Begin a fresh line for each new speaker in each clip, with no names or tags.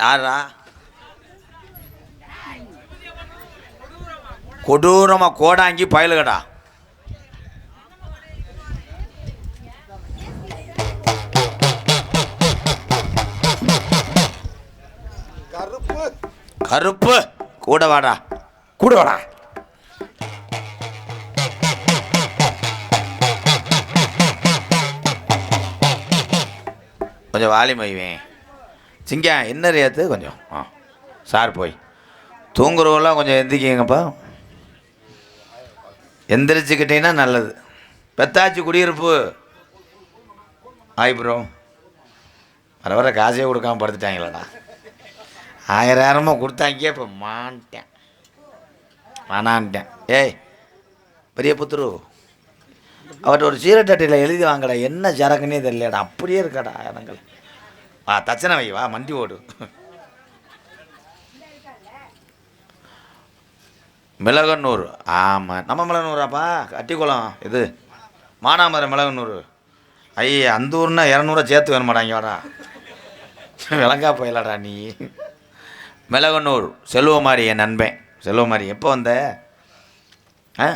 யாரா கொடூரமா கோடாங்கி பயலுகடா.
கருப்பு.
கூட வாடா.
கூட வாடா.
கொஞ்சம் வாலியம் வைவேன் சிங்கா என்ன ரேத்து கொஞ்சம் ஆ சார் போய். தூங்குறவங்களாம் கொஞ்சம் எந்திக்கிங்கப்பா எந்திரிச்சுக்கிட்டீங்கன்னா நல்லது. பெத்தாச்சி குடியிருப்பு. ஆய் ப்ரோ வர வர காசே கொடுக்காம படுத்துட்டாங்களேடா. ஆயிரமாக கொடுத்தாங்க இப்போ மான்ட்டேன். மாணான்ட்டேன் ஏய் பெரிய புத்துரு அவர்கிட்ட ஒரு சீரட்டட்டையில் எழுதி வாங்கடா என்ன ஜரகுனே தெரியலடா அப்படியே இருக்காடா இடங்கள். வா தச்சனை வை வா மண்டி ஓடு. மிளகன்னூர் ஆமாம் நம்ம மிளகனூராப்பா அட்டிக்குளம் இது. மானாமரம் மிளகனூர் ஐய அந்த ஊர்னா இரநூறுவா சேர்த்து வேணுமாடாங்க வாடா. விளங்கா போயிடலாடா நீ. மிளகனூர் செல்வமாரி என் நண்பன். செல்வமாரி எப்போ வந்த? ஆ?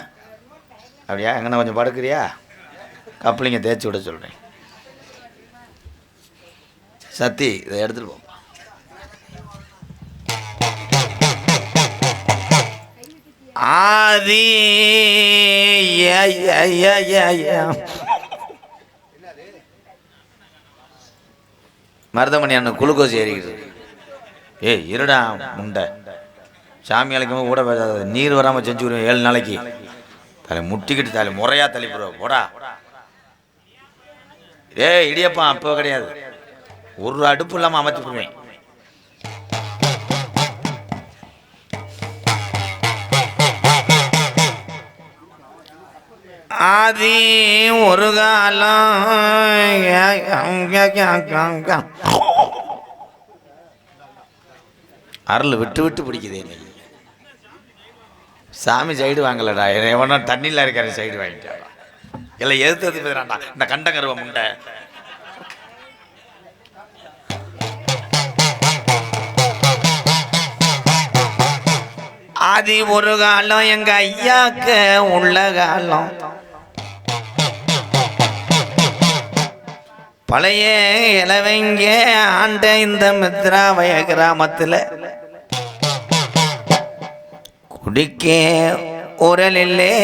அப்படியா? எங்கன்னா கொஞ்சம் படுக்கிறியா? கப்பலிங்க தேய்ச்சி விட சொல்கிறேன் சத்தி இதை எடுத்துகிட்டு போ. ஆதி மருதமணி அண்ணன் குளுக்கோஸ் ஏறிக்கிட்டு ஏய் இருடா முண்டை. சாமி அழைக்கும் கூட நீர் வராமல் செஞ்சு விடுவேன் ஏழு நாளைக்கு. தலை முட்டிக்கிட்டு தலை முறையாக தள்ளி போடா. ஏய் இடியப்பா அப்போ கிடையாது. ஒரு அடுப்பு இல்லாமல் அமைச்சு விடுவேன் ஆதி ஒரு காலம் அருள் விட்டு விட்டு பிடிக்குதே சாமி சைடு வாங்கலடா. எவனோ தண்ணியில் இருக்கிற சைடு வாங்கிட்டாடா இல்லை எதிர்த்து பேசுறான்டா. இந்த கண்டங்கருவ முண்டை. ஆதி ஒரு காலம் எங்க ஐயாக்கு உள்ள காலம். பழைய இளவங்க ஆண்ட இந்த மித்ராவய கிராமத்தில் குடிக்க உரலில்லே.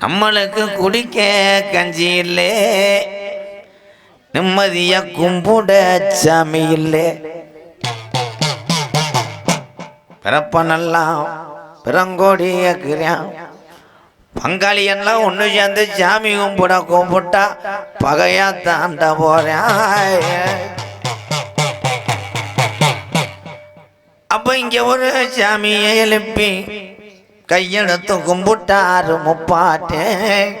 நம்மளுக்கு குடிக்க கஞ்சி இல்லை. நிம்மதிய கும்பிட சாமி இல்லை. பிறங்கோடிய பிறங்கோடியான் பங்காளி எல்லாம் ஒன்று சேர்ந்து சாமி கும்பிட கும்பிட்டா பகையா தாண்ட போறேன் அப்ப இங்க ஒரு சாமியை எழுப்பி கையெழுத்து கும்பிட்டாரு முப்பாட்டேன்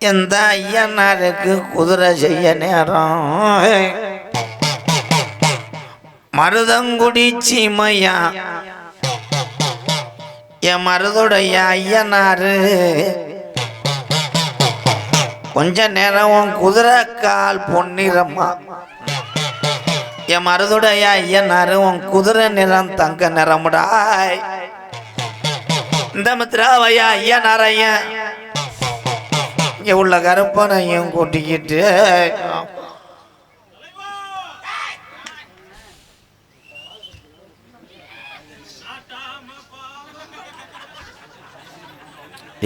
எந்த ஐயனாருக்கு குதிரை செய்ய நேரம்? மருதங்குடி சீமையா? என் மருதுடைய ஐயனாரு. கொஞ்ச நேரம் குதிரை கால் பொன்னிறமா. என் மருதுடைய ஐயனாரு உன் குதிரை நிறம் தங்க நிறமுடாய். இந்த மித்ராவையா ஐயனாரையன் இங்க உள்ள கருப்பனையும் கூட்டிக்கிட்டு.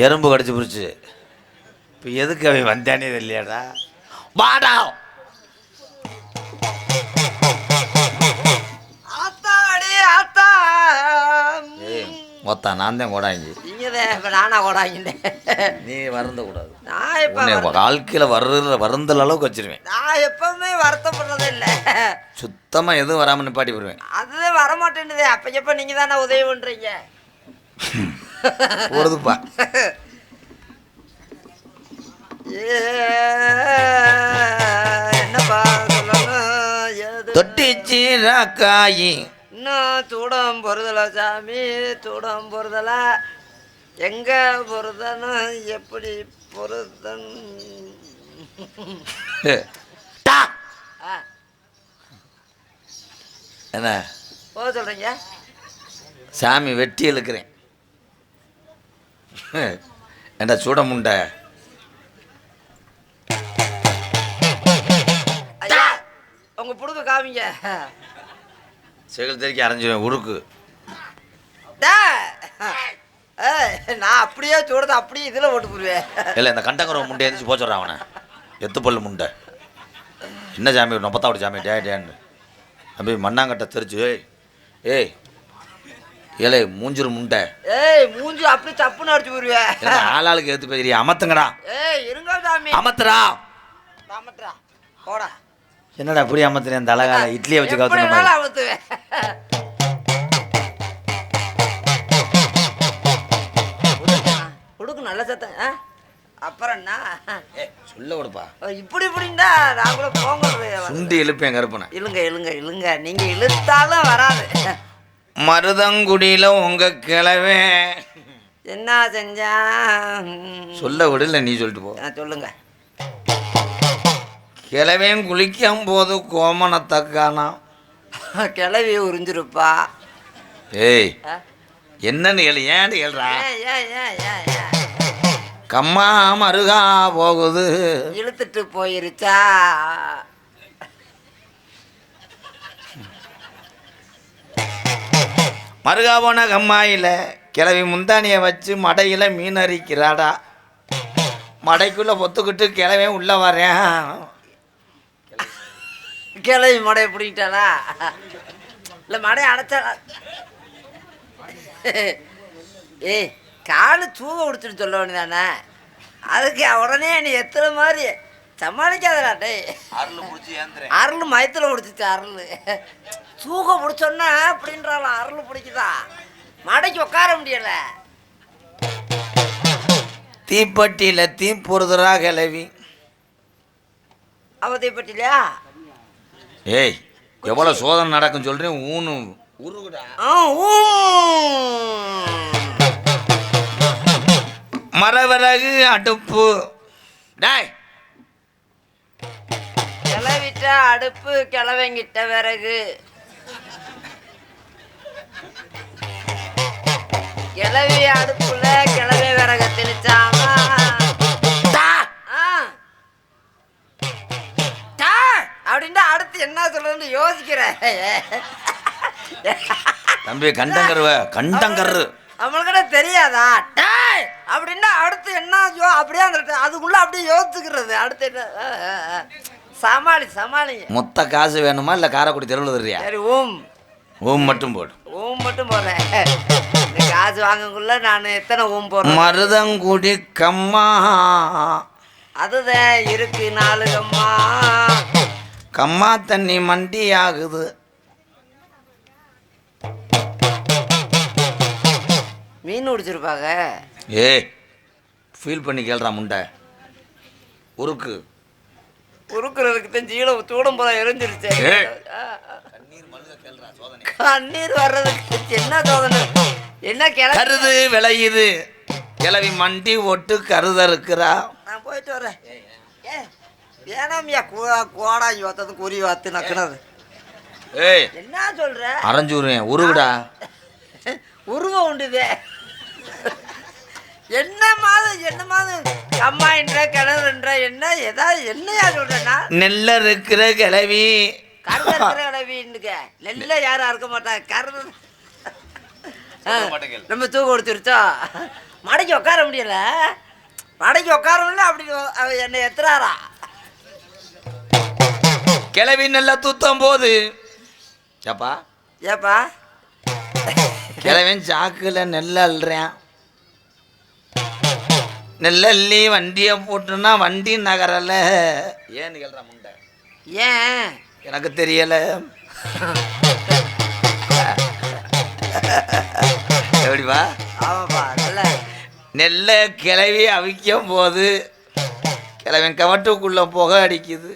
எறும்பு கடிச்சு பிடிச்சி. இப்போ எதுக்கு அவன் வந்தானே இல்லையாடா வாடா. மொத்தம் நான் தான் கூடாங்கி.
இப்ப நானா ஓடாங்கிட்டேன்
நீ வருந்த கூடாது
நான் இப்ப
வாழ்க்கையில் வர்ற வருந்தல் அளவுக்கு வச்சிருவேன்.
நான் எப்பவுமே வருத்தப்படுறதே இல்ல.
சுத்தமாக எதுவும் வராமல் நிப்பாட்டி போடுவேன்
அதுதான் வரமாட்டேன்னுதே. அப்ப எப்ப நீங்க தானே உதவி பண்றீங்க?
போடுதுப்பா
ஏ, என்னப்பா சொல்லணும்?
தொட்டிச்சி ராக்காயி
இன்னும் தூடம் பொறுதல சாமி தூடம் பொறுதல? எங்க பொறுதனும் எப்படி பொருதன். ஆ.
என்ன?
போக சொல்றீங்க?
சாமி வெட்டி இழுக்கிறேன். ஏண்டா சூட முண்டை?
ஐயா உங்க புடுக்க காமிங்க.
செகல் தெறிக்க அரைஞ்சிருவேன் உருக்கு.
நான் அப்படியே சூடத்தை அப்படியே இதில் போட்டு போடுவேன்.
இல்லை இந்த கண்டங்கர முண்டை எழுந்துச்சு போச்சுட்றான் அவனை. எத்து பல்லு முண்டை. என்ன சாமி நொப்பத்தாவோட சாமி டே டேன்னு அப்படி மண்ணாங்கட்டை தெரிச்சு ஏய் ஏய் ஏலே மூஞ்சிரு முண்டை.
ஏய் மூஞ்சி அப்படி தப்புன்னு அடிச்சு போடுவேன்.
ஆளாளுக்கு எடுத்து போய் அமத்துங்கடா.
ஏய் இருங்க சாமி.
அமத்துறா
தாமட்ரா போடா.
என்னடா இப்படி அமத்துறேன் தலகால இட்லியை வச்சு கவுத்துன
உடுக்கு, உடுக்கு நல்ல சத்தம்? அப்புறம் என்ன?
சொல்ல விடுப்பா.
இப்படி இப்படின்னா நான் கூட போங்க
சுண்டி இழுப்பேன் கருப்பனை.
இழுங்க இழுங்க இழுங்க. நீங்க இழுத்தாலும் வராது.
மருதங்குடியில் உங்க கிழவே.
என்ன செஞ்சான்?
சொல்ல விடல நீ சொல்லிட்டு போ.
சொல்லுங்க.
கிழவேன் குளிக்கும் போது கோமணத்தை காணாம்
கிளவி உறிஞ்சிருப்பா.
ஏய்? என்னன்னு கேளு கேள்றா?
ஏன், ஏன்?
கம்மா மருகா போகுது.
இழுத்துட்டு போயிருச்சா?
மருகா போன கம்மாயில கிளவி முந்தானியை வச்சு மடையில மீன் அரிக்கிறாடா. மடைக்குள்ள பொத்துக்கிட்டு கிளவே உள்ள வரேன்
கிளவி மடையை பிடிக்கிட்டாளா இல்லை மடையை அடைச்சாளா? ஏய் காலு தூங்க விடுச்சுட்டு சொல்ல வேண்டியதானே? அதுக்கு உடனே நீ எத்தனை மாதிரி சமாளிக்காதடா டேய்.
அருள்
மயத்தில் பிடிச்சிச்சு அருள். தூக்க பிடிச்சோன்னா அப்படின்றாலாம் அருள் பிடிக்குதா? மடைக்கு உட்கார முடியல.
தீப்பட்டியில தீ பொறுதுரா கிளவி.
அவதை பற்றிலையா
ஏய் எவ்வளோ சோதனை நடக்கும் சொல்றேன் ஊனு உருகுடா. மரவிறகு அடுப்பு. டேய்.
கிளவிட்ட அடுப்பு கிளவங்கிட்ட விறகு. கிளவி அடுப்புல கிளவி விறக திணிச்சாமா? அப்படின்ட்டு அடுத்து என்ன சொல்றதுன்னு யோசிக்கிறேன்.
தம்பி கண்டங்கருவ கண்டங்கரு.
நம்மளுக்கு தெரியாதா? டாய் அப்படின்னா அடுத்து என்ன யோ அப்படியே அந்த அதுக்குள்ள அப்படியே யோசிச்சுக்கிறது. அடுத்து என்ன. சமாளி சமாளிங்க
மொத்த காசு வேணுமா இல்லை காரைக்குடி தெருவில் தருறியா?
சரி ஓம்
ஓம் மட்டும் போடு.
ஓம் மட்டும் போடுறேன். காசு வாங்கக்குள்ள நான் எத்தனை ஓம் போடுறேன்?
மருதங்குடி கம்மா.
அதுதான் இருக்கு நாலு அம்மா
கம்மா தண்ணி மண்டி ஆகுது
மீன் பிடிச்சிருப்பாங்க
ஏய் ஃபீல் பண்ணி கேள்றா முண்டை. உருக்கு.
உருக்குறதுக்கு தான் ஜீல தூடம் போல எரிஞ்சிருச்சு. கண்ணீர் வர்றதுக்கு என்ன சோதனை? என்ன
கருது விளையுது. கிளவி மண்டி ஒட்டு கருத இருக்கிறா
நான் போயிட்டு வரேன். ஏ வேணாமியா கூடா கோடா யோத்தது குறி வாத்து நக்குனது.
ஏய்
என்ன சொல்ற?
உருகுடா.
உருவம் உண்டுதே. என்ன மாதம் என்ன மாதம் கிணறுன்ற என்ன ஏதாவது என்னையா சொல்றேன்னா?
நெல்ல இருக்கிற கிளவி
கருத இருக்கிற கிளவின்னுக்க நெல்ல யாரும் அறுக்க மாட்டாங்க கருது நம்ம தூக்க கொடுத்துருச்சோ மடைக்கு உட்கார முடியல. மடைக்கு உட்கார முடியல அப்படி என்னை எத்துறாரா?
கிளவி நெல்ல தூத்தும் போது. ஏப்பா?
ஏப்பா?
கிழவன் சாக்குல நெல் அள்ளுறேன் நெல்லள்ளி வண்டியை போட்டுனா வண்டி நகரல. ஏன்னு கேள்றா முண்டை?
ஏன்?
எனக்கு தெரியல. எப்படிப்பா?
ஆமாப்பா நல்ல.
நெல்லை கிளவி அவிக்கும் போது கிழவன் கவட்டுக்குள்ளே புகை அடிக்குது.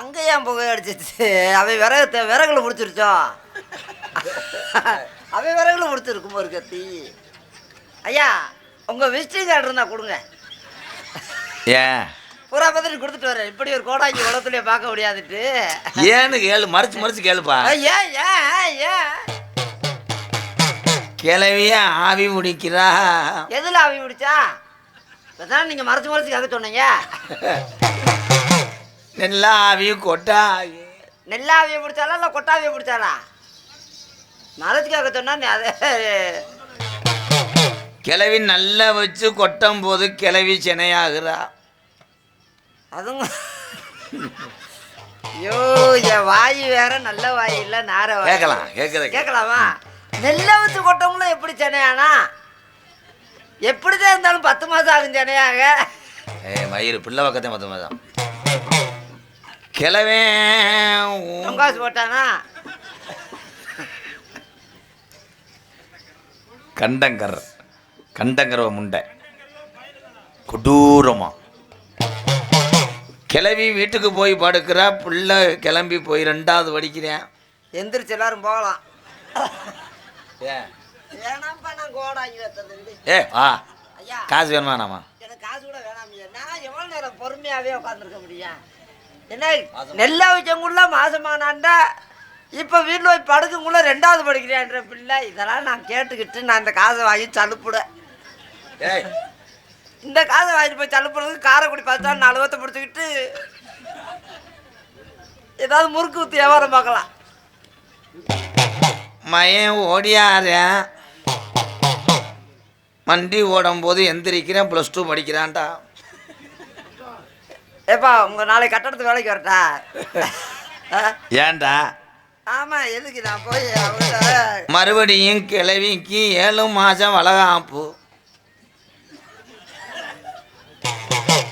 அங்கே ஏன் புகை அடிச்சிச்சு அவன் விறகு விறகுல முடிச்சிருச்சோ? அவன் விறகுல முடிச்சிருக்கும் ஒரு கத்தி ஐயா உங்கள் விசிட்டிங் கார்டு இருந்தால் கொடுங்க.
ஏன்?
பூரா பத்திரி கொடுத்துட்டு வரேன். இப்படி ஒரு கோடாங்கி உலகத்துலேயே பார்க்க முடியாதுட்டு
ஏன்னு கேளு மறைச்சு மறைச்சு கேளுப்பா.
ஏன் ஏன் ஏன்
கிளவிய ஆவி முடிக்கிறா.
எதில் ஆவி பிடிச்சா இப்போதான் நீங்கள் மறைச்சு மறைச்சு கேட்க சொன்னீங்க.
நெல்லா ஆவி கொட்டா ஆவி
நெல்லாவியை பிடிச்சாலா இல்லை கொட்டாவியை பிடிச்சாலா? கேட்க சொன்னா அதை
கிளவி நல்லா வச்சு கொட்டும் போது கிளவி சினையாகிறா.
அதுவும் ஐயோ என் வாய் வேற நல்ல வாய் இல்லை நார வாய்.
கேட்கலாம் கேட்குற
கேட்கலாமா? நெல்லை வச்சு கொட்டவங்களும் எப்படி சென்னையானா எப்படிதான் இருந்தாலும் பத்து மாதம் ஆகும் சென்னையாக
ஏ மயிறு பிள்ளை பக்கத்தை மொத்தமாக தான் கிளவன்
பொங்காசு போட்டானா?
கண்டங்கர் கண்டங்கரவ முண்டை. கொடூரமா. கிளவி வீட்டுக்கு போய் படுக்கிறா பிள்ளை கிளம்பி போய் ரெண்டாவது படிக்கிறேன்.
எந்திரிச்சு எல்லாரும் போகலாம்.
ஏ. வா. காசு வேணுமா நாமா
காசு கூட வேணாம் ஐயா. நான் எவ்வளோ நேரம் பொறுமையாகவே உட்காந்துருக்க முடியும்? என்ன? நெல்லை வச்சவங்குள்ள மாசமானாண்டா இப்போ வீட்டில் போய் படுக்கங்குள்ள ரெண்டாவது படிக்கிறேன்ற பிள்ளை. இதெல்லாம் நான் கேட்டுக்கிட்டு நான் இந்த காசை வாங்கி சலுப்புடேன் இந்த காசை வாங்கிட்டு போய் சலுப்புறதுக்கு காரைக்குடி பார்த்தா நாலு பேர்த்த பிடிச்சிக்கிட்டு ஏதாவது முறுக்கு ஊற்றி வியாபாரம் பார்க்கலாம்.
மயன் ஓடியாரேன் வண்டி ஓடும் போது எந்திரிக்கிறேன் ப்ளஸ் டூ படிக்கிறான்டா.
ஏப்பா உங்கள் நாளைக்கு கட்டடத்து வேலைக்கு வரட்டா?
ஏன்டா?
ஆமா எதுக்கு நான் போய்
மறுபடியும் கிளவிக்கு ஏழு மாதம் வளகாப்பு.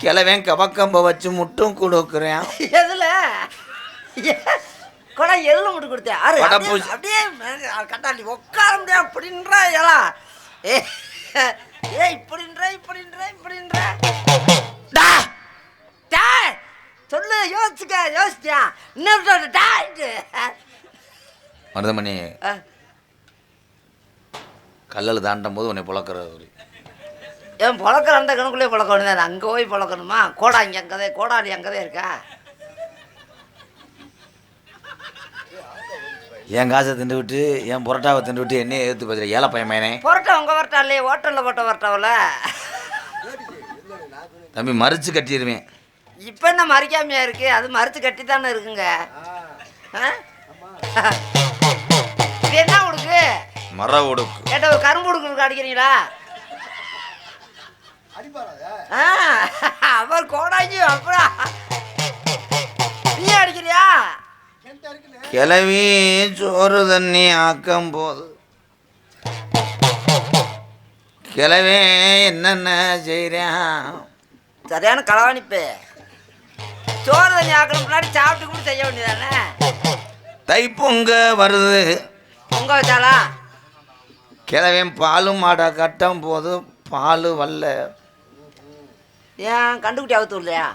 கிழவன் கபக்கம்ப வச்சு முட்டும் கொடுக்குறேன்.
எதுல? கொடை எதுல மட்டும் கொடுத்தேன். அப்படியே- கட்டாண்டி உட்கார முடியாது அப்படின்றா ஏலா ஏ ஏ இப்படின்ற இப்படின்ற இப்படின்ற. சொல்லு யோசிச்சுக்க யோசிச்சியா? இன்னொரு டா இது.
மருதமணி கல்லல் தாண்டும் போது உன்னை புழக்கிறது
ஏன் பொழக்கிற அந்த கணக்குள்ளே பொழக்கணும் தான்? அங்கே போய் பொழக்கணுமா? கோடாங்கி அங்கதே கோடாலி அங்கதே இருக்கா?
என் காசை திண்டு விட்டு என் புரோட்டாவை திண்டு விட்டு என்னையே ஏற்று பேசுகிற ஏழை பையன்
புரட்டா உங்க வரட்டா இல்லையே? ஹோட்டலில் போட்ட வரட்டாவில்
தம்பி மறிச்சு கட்டிடுவேன்
இப்போ என்ன மறிக்காமையா இருக்கு? அது மறிச்சு கட்டி தானே இருக்குங்க? இது என்ன உடுக்கு?
மர உடுக்கு.
கேட்ட ஒரு கரும்பு உடுக்கு அடிக்கிறீங்களா அவர் கோடாங்கி அப்புறம் நீ அடிக்கிறியா?
கிளவி சோறு தண்ணி ஆக்கும் போது. கிளவே என்னென்ன செய்கிறேன்
சரியான களவாணிப்பு. சோறு தண்ணி ஆக்கணும் முன்னாடி சாப்பிட்டு கூட செய்ய வேண்டியதானே?
தைப்பொங்க வருது.
பொங்க வச்சாலா
கிழவன் பாலும் மாடை கட்டும் போது பால் வரல
ஏன் கண்டுக்குட்டி அவுத்து இல்லையா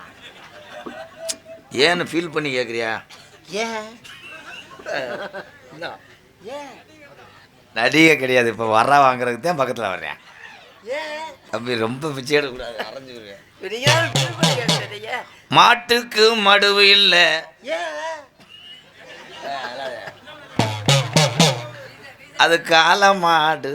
ஏன்னு ஃபீல் பண்ணி கேட்குறியா
ஏன்? ஏன்?
நடிகை கிடையாது இப்போ வர வாங்குறதுக்கு தான் பக்கத்தில் வர்றேன். தம்பி ரொம்ப பிச்சை எடுக்கக்கூடாது அரைஞ்சுருவேன்
நீங்க தான் feel பண்ணி கேட்டீங்க.
மாட்டுக்கு மடுவு இல்லை. அது கால மாடு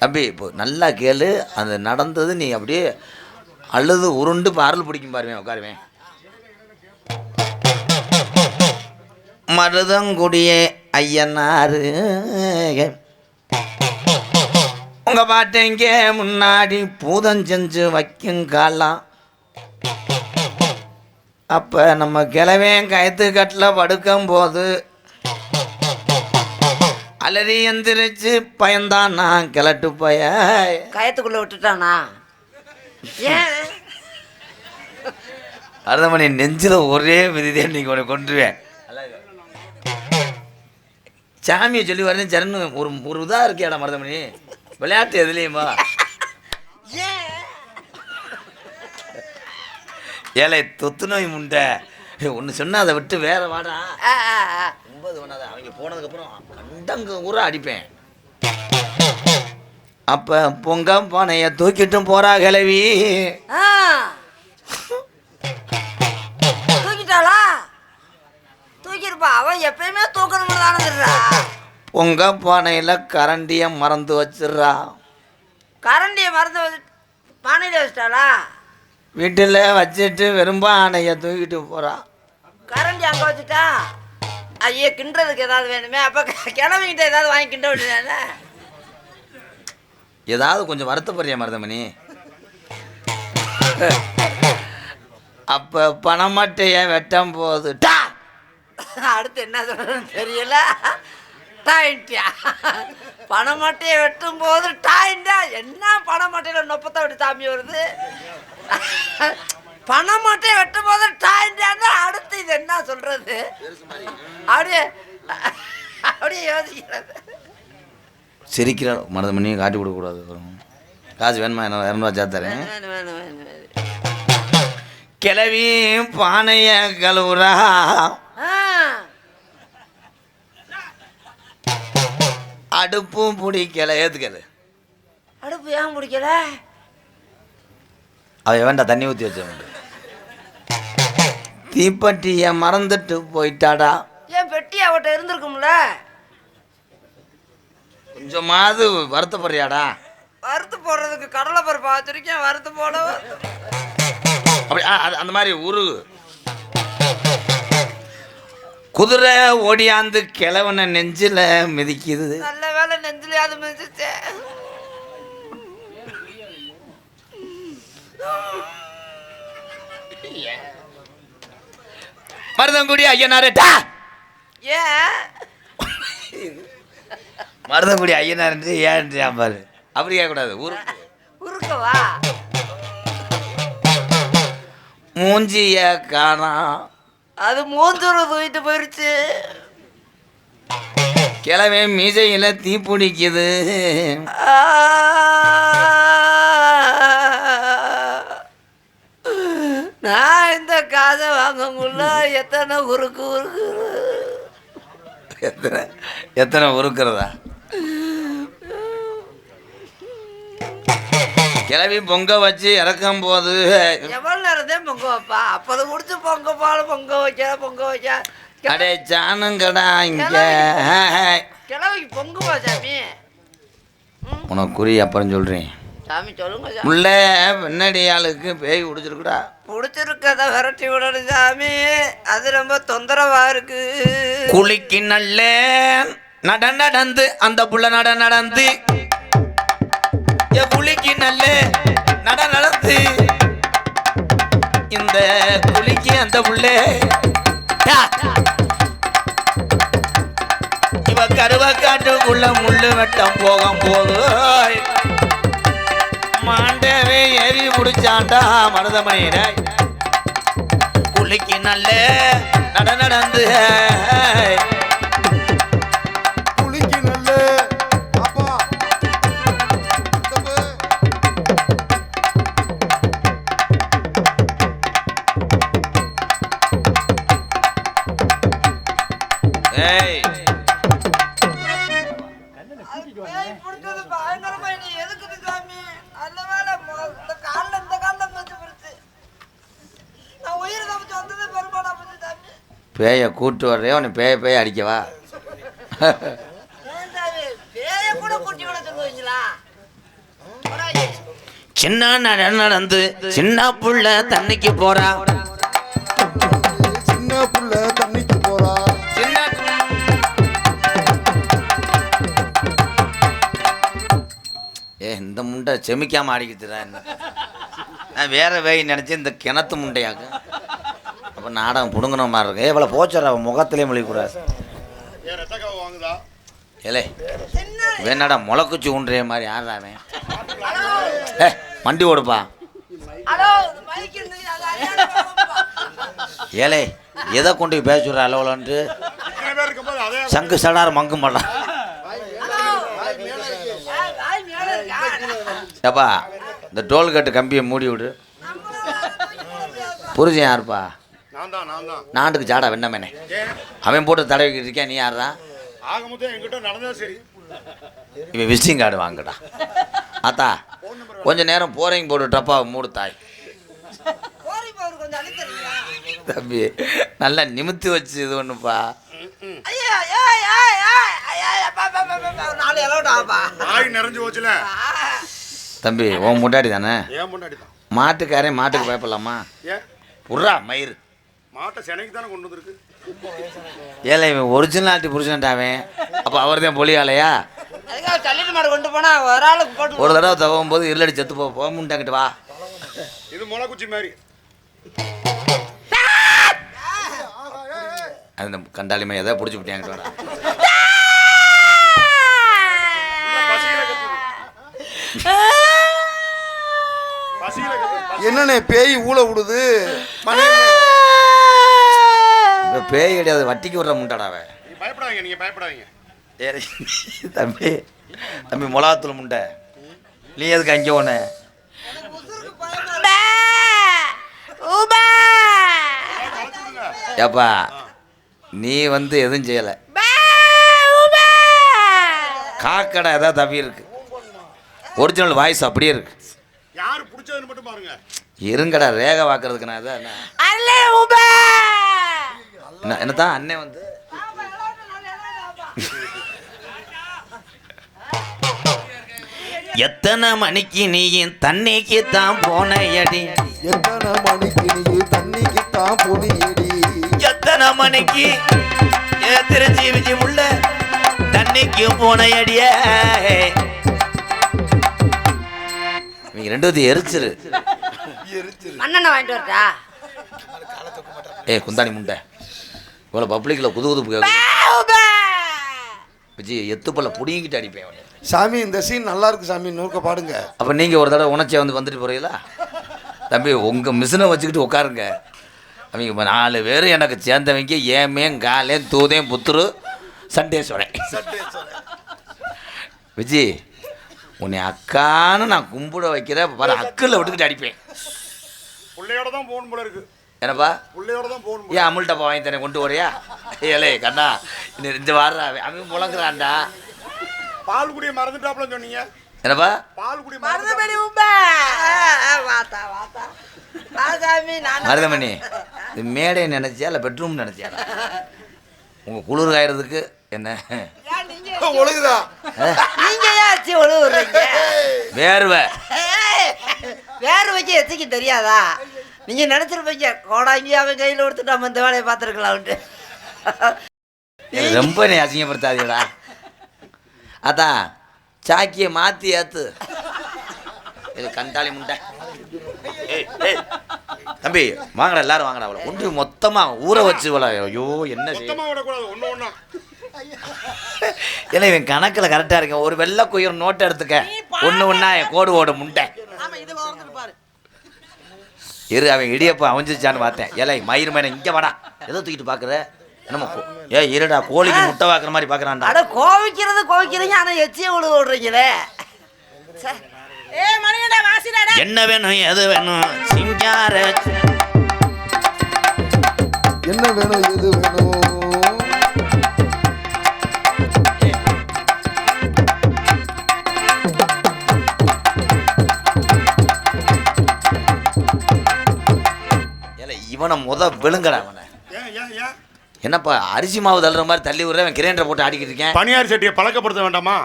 தம்பி இப்போ நல்லா கேளு அது நடந்தது நீ அப்படியே அழுது உருண்டு பாரல் பிடிக்கும் பாருவேன் உட்காருவேன் மருதங்குடியே ஐயனாரு. உங்க பாட்டங்க முன்னாடி பூதம் செஞ்சு வைக்கும் காலம் அப்ப நம்ம கிழவன் கயத்து கட்டில் படுக்கும் போது அலறி எந்திரிச்சு பயந்தான் நான் கிளட்டு பய.
கயத்துக்குள்ள விட்டுட்டானா? ஏன்?
அறுதமணி நெஞ்சில் ஒரே விதிதே நீங்கள் உன்னை கொண்டுருவேன் சாமியை சொல்லி வரேன் சரணு ஒரு ஒரு இதாக இருக்கியாடா மருதமணி? விளையாட்டு எதுலேயுமா? ஏலே தொத்து நோய் முண்டை ஒன்று சொன்னா அதை விட்டு வேற வாடா.
ஆ, ஆ, ஆ.
ஒன்பது பண்ணாத அவங்க போனதுக்கப்புறம் கண்டங்க ஊரா அடிப்பேன். அப்போ பொங்க பானைய தூக்கிட்டும் போறா கிளவி
தூக்கிருப்பா அவன் எப்பயுமே தூக்கணும் தானே
பொங்க பானையில் கரண்டிய மறந்து வச்சிடுறா.
கரண்டியை மறந்து வச்சு பானையில் வச்சிட்டாளா?
வீட்டில் வச்சுட்டு வெறும் பானையை தூக்கிட்டு போறா.
கரண்டி அங்கே வச்சுட்டா? ஐயோ கிண்டுறதுக்கு ஏதாவது வேணுமே? அப்போ கிளம்பிக்கிட்ட ஏதாவது வாங்கி கிண்ட விட்டுதானே
ஏதாவது கொஞ்சம் வருத்தப்படுறியா மருதமணி? அப்போ பணமட்டைய வெட்டும் டா!
அடுத்து என்ன சொல்றதுன்னு தெரியல. டாயின்ட்டியா பணமட்டையை வெட்டும் போது டாயின்டா என்ன பணமட்டையில் நொப்பத்தை விட்டு சாமி வருது? பணமட்டையை வெட்டும் போது டாயின்டான்னா அடுத்து இது என்ன சொல்றது? அப்படியே அப்படியே யோசிக்கிறது.
சிரிக்கிற மருதமணி காட்டி கொடுக்கக்கூடாது. காசு வேணுமா? என்ன இரநூறுவா சேர்த்தரேன். கிளவி பானைய கழுவுறா. அடுப்பும் பிடிக்கல ஏத்துக்கல
அடுப்பு ஏன் பிடிக்கல
அவ வேண்டாம் தண்ணி ஊற்றி வச்சவன் தீப்பெட்டியை மறந்துட்டு போயிட்டாடா.
ஏன் பெட்டி அவட்ட இருந்திருக்கும்ல?
கொஞ்சமாவது வருத்தப்படுறியாடா
வறுத்து போடுறதுக்கு கடலை பருப்பு வச்சிருக்கேன் வறுத்து போட.
அப்படி அந்த மாதிரி உரு குதிரை ஓடியாந்து கிழவனை நெஞ்சில மிதிக்குது.
நல்ல வேலை நெஞ்சிலையாவது மிதிச்சு
மருதங்குடி ஐயனாரேட்டா
ஏன்
மருதங்குடி ஐயனார்ன்ட்டு ஏன்றியா பாரு? அப்படி கேட்கக்கூடாது ஊரு
உருக்கவா
மூஞ்சிய காணாம்
அது மூஞ்சூறு தூக்கிட்டு போயிருச்சு.
கிழமை மீசையில தீ பிடிக்குது.
நான் இந்த காதை வாங்கக்குள்ள எத்தனை உருக்கு உருக்கு.
எத்தனை எத்தனை உருக்குறதா? கிளவி பொங்க வச்சு இறக்கும் போது.
எவ்வளோ நேரத்தே பொங்க வைப்பா? அப்போது முடிச்சு பொங்க பால் பொங்க வைக்க பொங்க வைக்க
அடே சாணுங்கடா இங்க.
கிழவைக்கு பொங்குவா சாமி?
உனக்கு குறி அப்புறம் சொல்றேன்.
சாமி சொல்லுங்க
உள்ள பின்னாடி ஆளுக்கு பேய் பிடிச்சிருக்குடா.
பிடிச்சிருக்கத விரட்டி விடணும் சாமி. அது ரொம்ப தொந்தரவா இருக்கு.
குளிக்கு நல்ல நட நடந்து அந்த புள்ள நட நடந்து. குளிக்கு நல்ல நட நடந்து. இந்த குளிக்கு அந்த உள்ளே. இவ இவ கருவக்காட்டுக்குள்ள முள்ளு வெட்டம் போகும் போது மாண்டவே ஏறி முடிச்சாண்டா மருதமணியினை குளிக்கு நல்ல நட நடந்து
சாமி?
பேயை கூட்டு வர்றே உன்னை பேய பேய அடிக்கவா. சின்ன நட நடந்து சின்ன புள்ள தண்ணிக்கு போறா. முண்டை செமிக்காம ஆடிக்கிட்டுறா என்ன நான் வேற வேய் நினைச்சு இந்த கிணத்து முண்டையாக்கு அப்போ நாடகம் புடுங்கின மாதிரி இருக்கு. இவ்வளோ போச்சுற அவன் முகத்திலே மொழிக்கூடாது ஏலே வேணாடா முளக்குச்சி உண்டுற மாதிரி அவன். ஏ வண்டி ஓடுப்பா. ஏலே எதை கொண்டு பேசுற அளவுலன்ட்டு சங்கு சடார் மங்கு மாட்டான் ஏப்பா இந்த டோல்கேட்டு கம்பியை மூடி விடு. புரிஞ்சு யாருப்பா?
தான் தான்
நாட்டுக்கு ஜாடா வெண்ணமேனே. அவன் போட்டு தடவிக்கிட்டு இருக்கேன் நீ யாரா
சரி.
இவன் விசிட்டிங் கார்டு வாங்கடா. அத்தா கொஞ்ச நேரம் போறீங்க போட்டு டப்பா மூடு தாய்.
கொஞ்சம் அழுத்தறீங்களா
தம்பி நல்லா நிமித்து வச்சு இது ஒன்றுப்பா
நிறைஞ்சு போச்சுல.
தம்பி உன் முட்டாடி தானே?
ஏன் முன்னாடி தான்.
மாட்டுக்காரன் மாட்டுக்கு பயப்படலாமா?
ஏன்?
புர்ரா மயிர்
மாட்டை சென்னைக்கு தானே கொண்டு வந்திருக்கு?
ஏழை இவன் ஒரிஜினாலிட்டி புருஷன்ட்டாவன் அப்போ அவர் தான் பொலியாலையா?
அதுக்காக தள்ளிட்டு மாடு கொண்டு போனா ஒரு ஆளுக்கு போட்டு
ஒரு தடவை தவவும் போது இருளடி செத்து போ போக முண்டாங்கிட்டு வா.
இது முளைக்குச்சி மாதிரி.
அந்த கண்டாளி மைய ஏதாவது பிடிச்சி விட்டியாங்கிட்டு வரா
உள்ள
என்னண்ணே பேய் ஊழ விடுது?
பேய் கிடையாது வட்டிக்கு விடுற முண்டாடாவே
நீ பயப்படாதீங்க நீங்க பயப்படாதீங்க.
தம்பி தம்பி மிளகாத்தூள் முண்டை. நீ எதுக்கு அங்கே ஒன்று ஏப்பா நீ வந்து எதுவும் செய்யலை. காக்கடை ஏதாவது தப்பி இருக்கு ஒரிஜினல் வாய்ஸ் அப்படியே இருக்கு.
யாரு பிடிச்சதுன்னு மட்டும் பாருங்க.
இருங்கடா ரேகை வாக்குறதுக்கு நான் எதாவது என்ன என்னதான் அண்ணே வந்து? எத்தனை மணிக்கு நீ தண்ணிக்கு தான் போனையடி?
எத்தனை மணிக்கு நீ தண்ணிக்கு தான் பொடியடி
எத்தனை மணிக்கு? ஏ திருச்சி விஜி உள்ள தண்ணிக்கு போனையடிய. நீங்க ரெண்டு எரிச்சிரு
மண்ணெண்ணெய் வாங்கிட்டு வரட்டா?
ஏ குந்தாணி முண்டை. இவ்வளோ பப்ளிக்கில் குது குதுப்பு கேட்குது விஜி எத்து பல்ல புடிங்கிட்டு அடிப்பேன்.
சாமி இந்த சீன் நல்லா இருக்கு சாமி. நூறுக்க பாடுங்க.
அப்போ நீங்கள் ஒரு தடவை உணர்ச்சியாக வந்து வந்துட்டு போகிறீங்களா தம்பி உங்கள் மிஷினை வச்சுக்கிட்டு உட்காருங்க. அவங்க இப்ப நாலு பேர் எனக்கு சேர்ந்தவங்க ஏமேன் காலேன் தூதேன் புத்துரு சண்டேஸ்வரன். விஜி உன்னை அக்கான்னு நான் கும்பிட வைக்கிற பாரு அக்கில் விட்டுக்கிட்டு அடிப்பேன்.
பிள்ளையோட தான் போகணும் போல இருக்கு.
என்னப்பா?
பிள்ளையோட தான் போகணும்
ஏன் அமுல் டப்பா வாங்கி தரேன் கொண்டு வரியா ஏலே கண்ணா இந்த வாடுறா அவன் முழங்குறான்டா.
பால் குடிய மறந்துட்டாப்லன்னு சொன்னீங்க.
என்னப்பா?
பால் குடி
மருதமணி உம்பா வாத்தா வாத்தா.
மருதமணி இது மேடை நினைச்சியா இல்லை பெட்ரூம் நினைச்சியாடா? உங்கள் குளிர் காயறதுக்கு என்ன?
ஒழுகுதா?
நீங்க ஏன் அச்சு ஒழுகுறீங்க?
வேர்வை.
வச்சு எத்திக்க தெரியாதா? நீங்க நினைச்சிருப்பீங்க கோடாங்கி அவன் கையில் கொடுத்துட்டு நம்ம இந்த வேலையை பார்த்துருக்கலாம்ட்டு
எனக்கு ரொம்ப நீ அசிங்கப்படுத்தாதீடா அதான் சாக்கியை மாற்றி ஏத்து. இது கண்டாளி முண்டை. ஏய், ஏய். தம்பி வாங்கடா எல்லாரும் வாங்கடா அவளை. ஒன்று மொத்தமாக ஊற வச்சு ஐயோ என்ன செய்ய? ஏன்னா இவன் கணக்கில் கரெக்டாக இருக்கேன். ஒரு வெள்ளை குயிர் நோட்டை எடுத்துக்க. ஒன்று ஒன்றா என் கோடு ஓட முண்டை.
ஆமா இது வந்துட்டு பாரு.
இரு அவன் இடியப்பா அவஞ்சிச்சான்னு பார்த்தேன். ஏலே மயிர் மேனை இங்கே வாடா. எதோ தூக்கிட்டு பார்க்குற? என்னமோ ஏ இருடா கோழிக்கு முட்டை வாக்குற மாதிரி பார்க்குறான்டா
அட கோவிக்கிறது கோவிக்கிறீங்க. ஆனா எச்சியை ஒழுக விடுறீங்களே
என்ன வேணும் எது வேணும்? சிங்கார
என்ன வேணும் எது வேணும்?
இவனை முத விழுங்கடா அவனை
ஏன் ஏன் ஏன்?
என்னப்பா அரிசி மாவு தள்ளுற மாதிரி தள்ளி விடுற அவன் கிரைண்டரை போட்டு ஆடிக்கிட்டு இருக்கேன்.
பனியார் சட்டியை பழக்கப்படுத்த வேண்டாமா?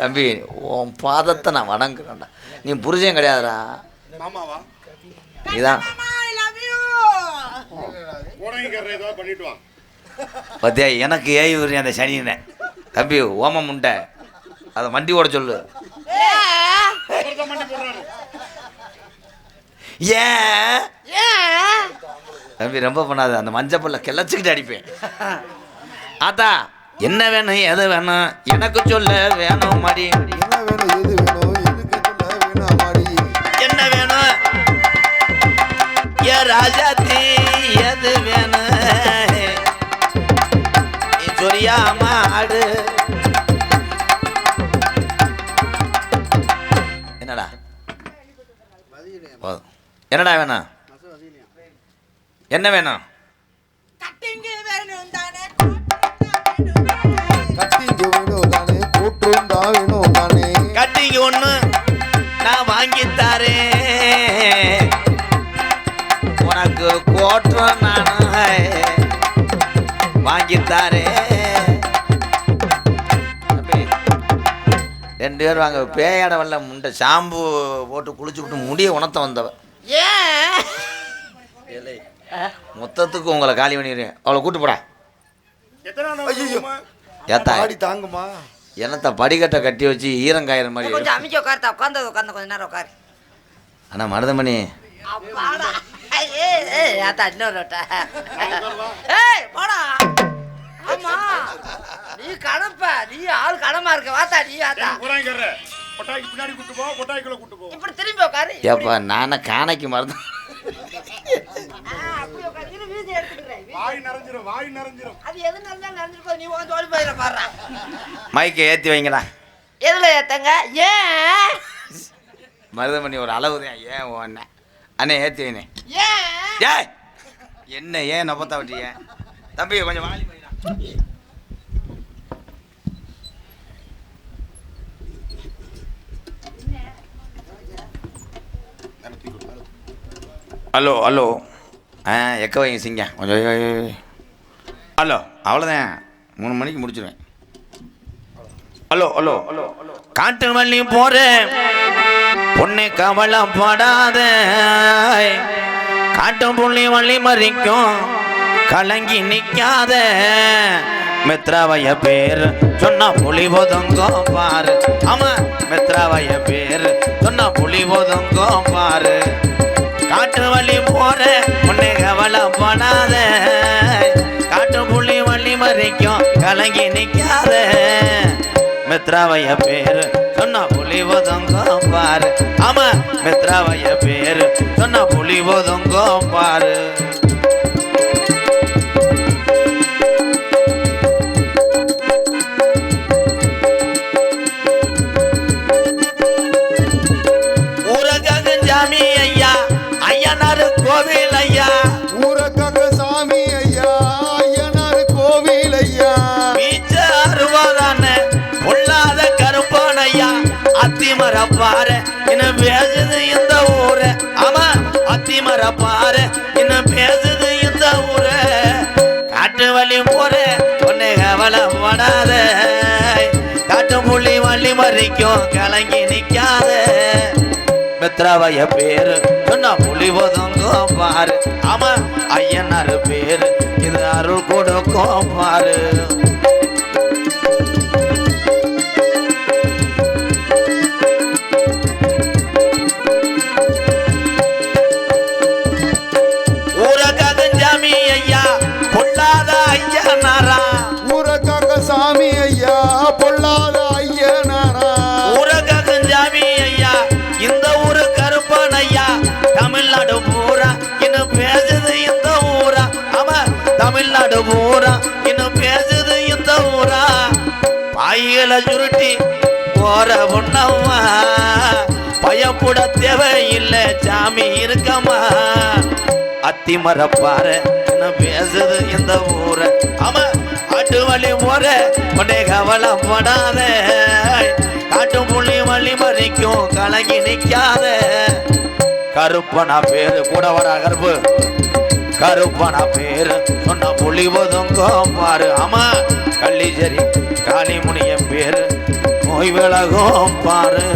தம்பி உன் பாதத்தை நான் வணங்குறேன்டா. நீ புருஷன் கிடையாதுடா.
மாமாவா?
இதான். பத்தியா எனக்கு ஏய் விடுறேன் அந்த சனியனை? தம்பி ஓமம் முண்டை. அதை வண்டி ஓட சொல்லு. ஏன்
ஏன்
தம்பி ரொம்ப பண்ணாது அந்த மஞ்சள் புல்ல கிளச்சிக்கிட்டு அடிப்பேன் ஆத்தா என்ன வேணும் எது வேணும் எனக்கு சொல்ல வேணும் மாடி
என்ன வேணும் எது வேணும் எதுக்கு சொல்ல வேணாம் மாடி
என்ன வேணும் ஏ ராஜாத்தி எது வேணும் கொய்யா மாடு என்னடா வேணும் என்ன வேணும்
கட்டிங்க வேணும் தானே கூட்டும் தான் வேணும் தானே
கட்டிங்க ஒண்ணு நான் வாங்கி தரேன். உனக்கு கோட்டம் நான் வாங்கி தரேன். ரெண்டு பேரும் வாங்க. பேயாட வரல முண்டை. ஷாம்பு போட்டு குளிச்சு விட்டு முடிய உணர்த்த வந்தவ
ஏன்
மொத்தத்துக்கு உங்களை காலி பண்ணிடுறேன். அவளை கூட்டு போடா? ஏத்தா.
ஆடி தாங்குமா?
என்னத்த படிக்கட்டை கட்டி வச்சு ஈரங்காயிற மாதிரி
கொஞ்சம் அமைக்க உட்காருத்தா உட்காந்து உட்காந்து கொஞ்ச நேரம் உட்காரு.
அண்ணா மருதமணி.
ஆத்தா இன்னொரு. ஏய் போடா. ஆமா. நீ கணப்ப நீ ஆள் கணமா இருக்க. வாத்தா நீ வாத்தா?
கொட்டாய்க்கு பின்னாடி கூட்டு போ கொட்டாய்க்குள்ள கூட்டு போ.
இப்படி திரும்பி உட்காரு
ஏப்பா நானே காணைக்கு
வீசி.
வாய் நிறைஞ்சிரும் வாய் நிறைஞ்சிரும்.
அது எது நல்லா நடந்துருக்கோ நீ வந்து ஓடி போயிட பாடுறா.
மைக்கை ஏற்றி வைங்களா
எதுல ஏத்தங்க? ஏன்?
மருதமணி ஒரு அளவு தான். ஏன் ஒன்று அண்ணே ஏற்றி வைனே.
ஏன்?
ஏய் என்ன ஏன் நொப்பத்தா விட்டிய? தம்பி கொஞ்சம் வாலி ஹலோ ஹலோ ஆ எக்க வைங்க சிங்க. கொஞ்சம். ஹலோ அவ்வளோதான். மூணு மணிக்கு முடிச்சிடுவேன் ஹலோ ஹலோ காட்டு வள்ளி போகிறேன் பொண்ணு கவலைப்படாத காட்டு புள்ளி வள்ளி மறிக்கும். கலங்கி நிக்காத. மித்ராவைய பேர் சொன்னா புலி ஒதுங்கோ பாரு. ஆமா மித்ராவைய பேர் சொன்னா புலி ஒதுங்கோ பாரு. காட்டு வழி போற உன்னை கவலைப்படாத காட்டு புள்ளி வள்ளி மறைக்கும் கலங்கி நிற்காத மித்ராவைய பேரு சொன்னா புலி ஒதுங்கும் பாரு. ஆமா மித்ராவைய பேரு சொன்னா புலி ஒதுங்கும் பாரு. அத்திமர பாரு பேசுது இந்த ஊரு? ஆமா அத்திமர பாரு இன்னும் பேசுது இந்த ஊரு? காட்டு வழி போற பொண்ணு கவலைப்படாத காட்டு புள்ளி வள்ளி மறிக்கும் கலங்கி நிக்காத. மித்ராவைய பேரு சொன்னா புலி ஒதுங்கும் பாரு. ஆமா ஐயனாரு பேரு இது அருள் கொடுக்கும் பாரு. பாயில சுருட்டி போற ஒண்ணம்மா பயம் கூட தேவையில்லை சாமி இருக்கம்மா. அத்தி மரப்பாரு பேசுது இந்த ஊரை. ஆமா காட்டு வழி போற உடனே கவலைப்படாத காட்டு புள்ளி வழி மறிக்கும் கலங்கி நிக்காத. கருப்பனா பேரு கூட வர கருப்பு கருப்பனா பேரு சொன்ன புலி ஒதுங்கோ பாரு. ஆமா கள்ளிச்சேரி காளிமுனிய நோய் விலகும் பாரு.